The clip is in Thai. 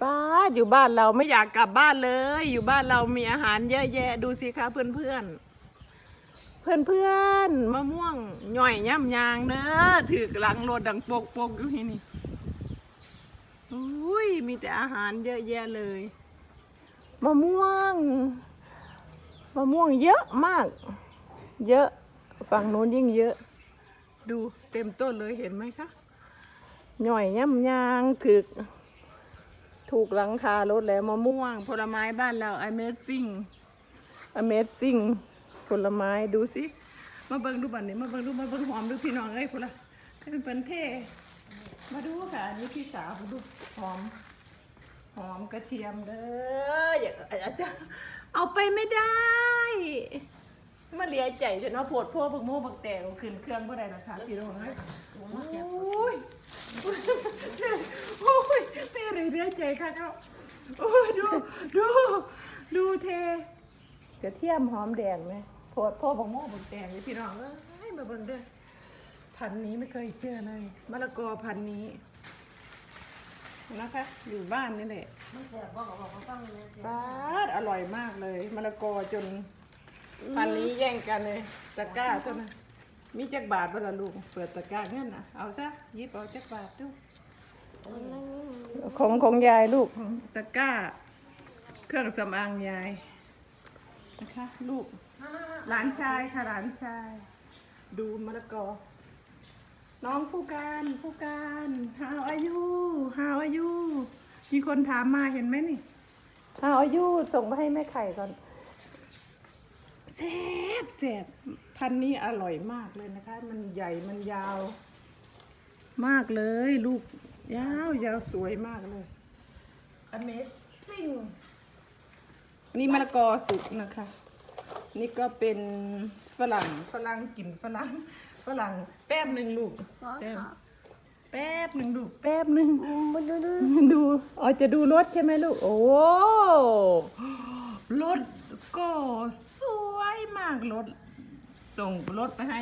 ป้าอยู่บ้านเราไม่อยากกลับบ้านเลย อยู่บ้านเรามีอาหารเยอะแยะดูสิคะเพื่อนเพื่อนเพื่อนเพื่อนมะม่วงหน่อยย่ำยางเด้อถือกหลังรถดังโปกโปกอยู่ที่นี่อุ้ยมีแต่อาหารเยอะแยะเลยมะม่วงมะม่วงเยอะมาก เยอะฝั่งโน้นยิ่งเยอะ ดูเต็มต้นเลยเห็นไหมคะ หน่อยย่ำยางถึก ถูกหลังคารถแล้วมะม่วง ผลไม้บ้านเรา Amazing Amazing ผลไม้ดูสิมาเบิ่งดูบันนี้มาเบิ่งดูมาเบิ่งหอมดูพี่น้องเอ้ยพุ่นละให้มันเป็นเท่มาดูค่ะอันนี้พี่สาวดูหอม หอมกระเทียมเด้ออย่าอย่าจะเอาไปไม่ได้ มาเลียใจจนเอาปวดพวกบักโม่บักแตกเอาขึ้นเครื่องบ่ได้หรอกค่ะพี่น้องเอ้ยโอ้ยโอ้ยเต้เลยเลียใจค่ะเขาโอ้ยดูดูดูเทกระเทียมหอมแดงไหมปวดพวกบักโม่บักแตกเลยพี่น้องเอ้ยมาเบิ่งเด้อพันธุ์นี้ไม่เคยเจอเลยมะละกอพันธุ์นี้นะคะ อยู่บ้านนี่แหละไม่เสียบอกบอกว่าฟังเลยเสียป้าดอร่อยมากเลยมะละกอจน พันนี้แย่งกันเลยตะกร้าตัวนั้นมีจักบาทบ่ล่ะลูกเปิดตะกร้าเงินน่ะเอาซะหยิบเอาจักบาทดูของของยายลูกของตะกร้า เครื่องสำอางยายนะคะลูกหลานชายค่ะหลานชาย ดูมะละกอ น้องผู้การผู้การ how are you how are you มีคนถามมาเห็นไหมนี่ how are you ส่งมาให้แม่ไข่ก่อน แซ่บแซ่บพันธุ์นี้อร่อยมากเลยนะคะ มันใหญ่มันยาว มากเลย ลูกยาวยาวสวยมากเลย amazing นี่มะละกอสุกนะคะ นี่ก็เป็นฝรั่งฝรั่งกินฝรั่งฝรั่งแป๊บหนึ่งลูกแป๊บแป๊บหนึ่งลูกแป๊บหนึ่งดูอ๋อจะดูรถใช่ไหมลูก โอ้รถก็สวยมาก รถส่งรถไปให้